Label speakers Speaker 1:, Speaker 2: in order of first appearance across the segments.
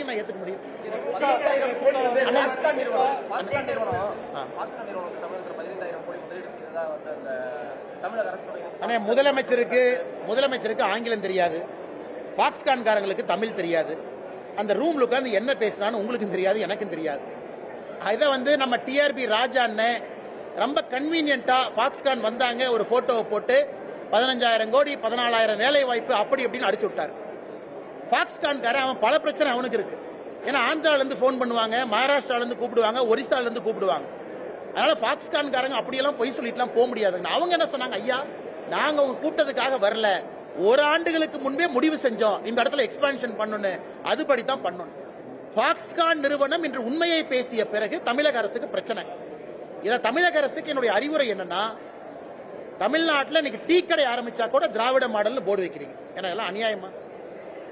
Speaker 1: எப்படிங்க நான் ஏத்துக்க முடியும். ஆனா முதலமைச்சருக்கு முதலமைச்சருக்கு ஆங்கிலம் தெரியாது. பாக்ஸ்கான் காரங்களுக்கு தமிழ் தெரியாது. அந்த ரூம்ல உட்கார்ந்து என்ன பேசினான்னு உங்களுக்கும் தெரியாது எனக்கும் தெரியாது. இதை வந்து நம்ம டிஆர்பி ராஜா அண்ணன் ரொம்ப கன்வீனியன்ட்டா பாக்ஸ்கான் வந்தாங்க ஒரு போட்டோவை போட்டு பதினஞ்சாயிரம் கோடி பதினாலாயிரம் வேலை வாய்ப்பு அப்படி இப்படின்னு அடிச்சு விட்டார். பாக்ஸ்கான்காரன் அவன் பல பிரச்சனை அவனுக்கு இருக்கு. ஏன்னா ஆந்திராலேருந்து ஃபோன் பண்ணுவாங்க மகாராஷ்டிராலேருந்து கூப்பிடுவாங்க ஒரிசாலேருந்து கூப்பிடுவாங்க. அதனால பாக்ஸ்கான்காரங்க அப்படியெல்லாம் பொய் சொல்லிட்டுலாம் போக முடியாதுங்க. அவங்க என்ன சொன்னாங்க? ஐயா நாங்கள் அவங்க கூட்டத்துக்காக வரல. ஒரு ஆண்டுகளுக்கு முன்பே முடிவு செஞ்சோம். இந்த இடத்துல எக்ஸ்பான்ஷன் பண்ணணும். அதுபடி தான் பண்ணணும். பாக்ஸ்கான் நிறுவனம் இன்று உண்மையை பேசிய பிறகு தமிழக அரசுக்கு பிரச்சனை. இதை தமிழக அரசுக்கு என்னுடைய அறிவுரை என்னன்னா தமிழ்நாட்டில் இன்னைக்கு டீ கடை ஆரம்பிச்சா கூட திராவிட மாடல்னு போர்டு வைக்கிறீங்க. ஏன்னா இதெல்லாம் அநியாயமா?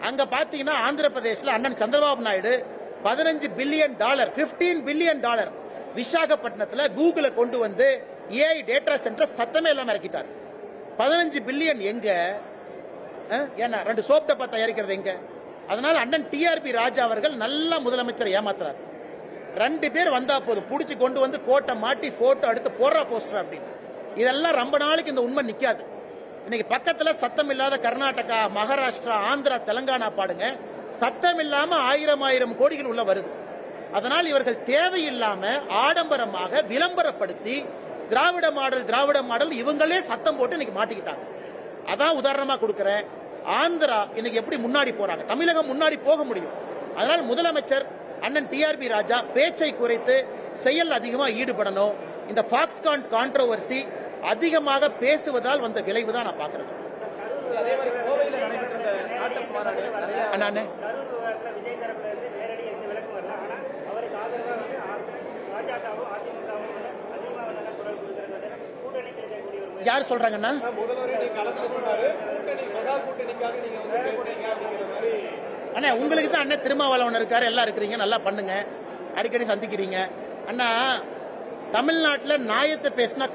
Speaker 1: அங்க பாத்தீங்கன்னா ஆந்திர பிரதேஷ்ல அண்ணன் சந்திரபாபு நாயுடு பதினஞ்சு பில்லியன் டாலர் 15 பில்லியன் டாலர் விசாகப்பட்டினத்துல கூகுளை கொண்டு வந்து ஏஐ டேட்டா சென்டர் சத்தமே இல்லாம இறக்கிட்டார். பதினஞ்சு பில்லியன் எங்க? ஏன்னா ரெண்டு சோப் டப்பா தயாரிக்கிறது எங்க? அதனால அண்ணன் டிஆர்பி ராஜா அவர்கள் நல்ல முதலமைச்சரை ஏமாத்துறாரு. ரெண்டு பேர் வந்தா போதும். புடிச்சு கொண்டு வந்து கோட்டை மாட்டி போட்டோ எடுத்து போடுறா போஸ்டர் அப்படின்னு. இதெல்லாம் ரொம்ப நாளைக்கு இந்த உண்மை நிக்காது. இன்னைக்கு பக்கத்துல சத்தம் இல்லாத கர்நாடகா மகாராஷ்டிரா ஆந்திரா தெலங்கானா பாடுங்க. சத்தம் இல்லாம ஆயிரம் ஆயிரம் கோடிகள் உள்ள வருது. அதனால் இவர்கள் தேவையில்லாம ஆடம்பரமாக விளம்பரப்படுத்தி திராவிட மாடல் திராவிட மாடல் இவங்களே சத்தம் போட்டு இன்னைக்கு மாட்டிக்கிட்டாங்க. அதான் உதாரணமா கொடுக்குறேன். ஆந்திரா இன்னைக்கு எப்படி முன்னாடி போறாங்க? தமிழகம் முன்னாடி போக முடியும். அதனால் முதலமைச்சர் அண்ணன் டிஆர்பி ராஜா பேச்சை குறைத்து செயல் அதிகமாக ஈடுபடணும். இந்த பாக்ஸ்கான் கான்ட்ரோவர்சி அதிகமாக பேசுவதால் வந்த விளைவு தான் நான் பாக்குறேன் அண்ணாண்ணே. யார் சொல்றாங்கன்னா அண்ணா உங்களுக்கு தான் அண்ணன் திருமாவளவன் இருக்காரு எல்லாம் இருக்கிறீங்க நல்லா பண்ணுங்க. அடிக்கடி சந்திக்கிறீங்க. அண்ணா தமிழ்நாட்டுல நாயத்தை பேசினா